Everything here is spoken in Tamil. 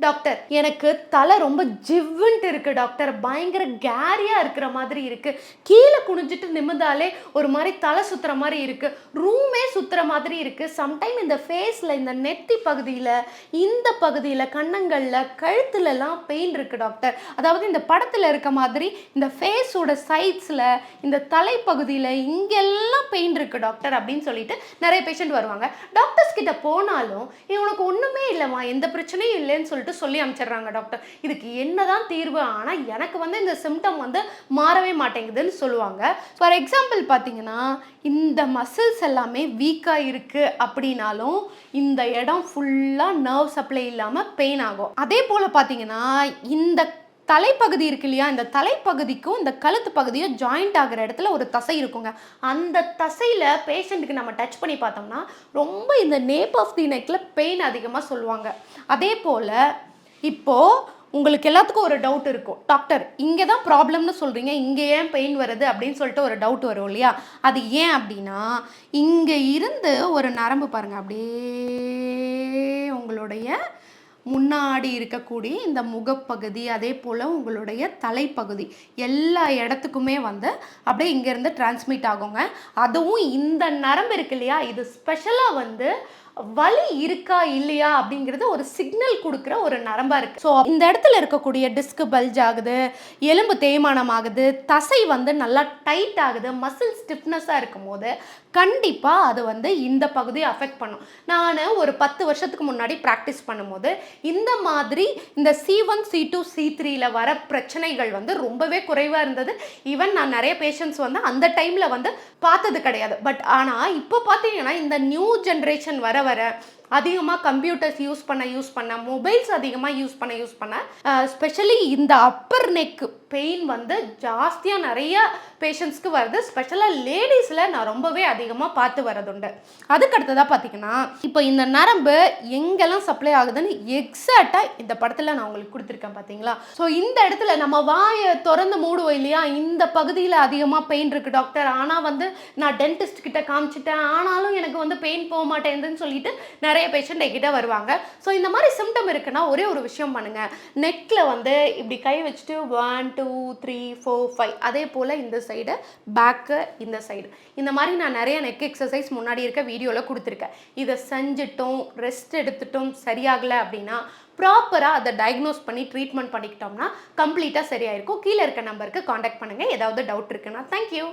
டாக்டர் எனக்கு தலை ரொம்ப ஜிவ்வுன்ட்டு இருக்கு டாக்டர் பயங்கர கேரியா இருக்கிற மாதிரி இருக்கு. கீழே குனிஞ்சிட்டு நிமிந்தாலே ஒரு மாதிரி தலை சுத்துற மாதிரி இருக்கு. ரூமே சுத்துற மாதிரி இருக்கு. சம்டைம் இந்த ஃபேஸ்ல இந்த நெத்தி பகுதியில் இந்த பகுதியில் கன்னங்கள்ல கழுத்துலலாம் பெயின் இருக்கு டாக்டர் அதாவது இந்த படத்தில் இருக்க மாதிரி இந்த ஃபேஸோட சைட்ஸில் இந்த தலைப்பகுதியில் இங்கெல்லாம் பெயின் இருக்கு டாக்டர் அப்படின்னு சொல்லிட்டு நிறைய பேஷண்ட் வருவாங்க. டாக்டர்ஸ் கிட்ட போனாலும் இவனுக்கு ஒன்றுமே இல்லைம்மா எந்த பிரச்சனையும் இல்லைன்னு சொல்லிட்டு சொல்லி அனுப்பிச்சிடுறாங்க டாக்டர் இதுக்கு என்னதான் தீர்வு? ஆனால் எனக்கு வந்து இந்த சிம்டம் வந்து மாறவே மாட்டேங்குதுன்னு சொல்லுவாங்க. ஃபார் எக்ஸாம்பிள் பார்த்தீங்கன்னா இந்த மசில்ஸ் எல்லாமே வீக்காக இருக்குது அப்படின்னாலும் இந்த இடம் ஃபுல்லாக நர்வ் சப்ளை இல்லாமல் பெயின் ஆகும். அதே போல் பார்த்தீங்கன்னா இந்த தலைப்பகுதி இருக்கு இல்லையா இந்த தலைப்பகுதிக்கும் இந்த கழுத்து பகுதியும் ஜாயிண்ட் ஆகிற இடத்துல ஒரு தசை இருக்குங்க. அந்த தசையில் பேஷண்ட்டுக்கு நம்ம டச் பண்ணி பார்த்தோம்னா ரொம்ப இந்த நேப் ஆஃப் தி நெக்கில் பெயின் அதிகமாக சொல்லுவாங்க. அதே போல் இப்போது உங்களுக்கு எல்லாத்துக்கும் ஒரு டவுட் இருக்கும். டாக்டர் இங்கே தான் ப்ராப்ளம்னு சொல்கிறீங்க இங்கே ஏன் பெயின் வருது அப்படின்னு சொல்லிட்டு ஒரு டவுட் வரும் இல்லையா? அது ஏன் அப்படின்னா இங்கே இருந்து ஒரு நரம்பு பாருங்கள் அப்படியே உங்களுடைய முன்னாடி இருக்கக்கூடிய இந்த முகப்பகுதி அதே போல் உங்களுடைய தலைப்பகுதி எல்லா இடத்துக்குமே வந்து அப்படியே இங்கேருந்து டிரான்ஸ்மிட் ஆகுங்க. அதுவும் இந்த நரம்பு இருக்கு இல்லையா? இது ஸ்பெஷலாக வந்து வலி இருக்கா இல்லையா அப்படிங்கிறது ஒரு சிக்னல் கொடுக்குற ஒரு நரம்பாக இருக்குது ஸோ இந்த இடத்துல இருக்கக்கூடிய டிஸ்க் பல்ஜ் ஆகுது எலும்பு தேய்மானம் ஆகுது தசை வந்து நல்லா டைட் ஆகுது மசில் ஸ்டிஃப்னஸாக இருக்கும் போது கண்டிப்பாக அது வந்து இந்த பகுதியை அஃபெக்ட் பண்ணும். நான் ஒரு பத்து வருஷத்துக்கு முன்னாடி ப்ராக்டிஸ் பண்ணும்போது இந்த மாதிரி இந்த C one C two C த்ரீல வர பிரச்சனைகள் வந்து ரொம்பவே குறைவாக இருந்தது. ஈவன் நான் நிறைய பேஷண்ட்ஸ் வந்து அந்த டைமில் வந்து பார்த்தது கிடையாது. பட் ஆனால் இப்போ பார்த்தீங்கன்னா இந்த நியூ ஜென்ரேஷன் வர வர அதிகமாக கம்ப்யூட்டர்ஸ் யூஸ் பண்ண யூஸ் பண்ண மொபைல்ஸ் அதிகமாக யூஸ் பண்ண யூஸ் பண்ண ஸ்பெஷலி இந்த அப்பர் நெக் பெயின் வந்து ஜாஸ்தியாக நிறைய பேஷண்ட்ஸ்க்கு வருது. ஸ்பெஷலாக லேடிஸில் நான் ரொம்பவே அதிகமாக பார்த்து வரதுண்டு அதுக்கு அடுத்ததாக பார்த்தீங்கன்னா இப்போ இந்த நரம்பு எங்கெல்லாம் சப்ளை ஆகுதுன்னு எக்ஸாக்டாக இந்த படத்தில் நான் உங்களுக்கு கொடுத்துருக்கேன் பார்த்தீங்களா ஸோ இந்த இடத்துல நம்ம வாயை திறந்து மூடுவோம் இல்லையா? இந்த பகுதியில் அதிகமாக பெயின் இருக்குது டாக்டர் ஆனால் வந்து நான் டென்டிஸ்ட் கிட்ட காமிச்சிட்டேன். ஆனாலும் எனக்கு வந்து பெயின் போக மாட்டேங்குதுன்னு சொல்லிட்டு நிறைய பேஷண்ட் என்கிட்ட வருவாங்க. ஸோ இந்த மாதிரி சிம்டம் இருக்குன்னா ஒரே ஒரு விஷயம் பண்ணுங்க. நெக்கில் வந்து இப்படி கை வச்சுட்டு one two three four five அதே போல் இந்த சைடு பேக்கு இந்த சைடு இந்த மாதிரி நான் நிறைய நெக் எக்ஸசைஸ் முன்னாடி இருக்க வீடியோவில் கொடுத்துருக்கேன். இதை செஞ்சுட்டும் ரெஸ்ட் எடுத்துட்டோம் சரியாகலை அப்படின்னா ப்ராப்பராக அதை டயக்னோஸ் பண்ணி ட்ரீட்மெண்ட் பண்ணிக்கிட்டோம்னா கம்ப்ளீட்டாக சரியாயிருக்கும். கீழே இருக்க நம்பருக்கு காண்டாக்ட் பண்ணுங்கள் ஏதாவது டவுட் இருக்குன்னா தேங்க்யூ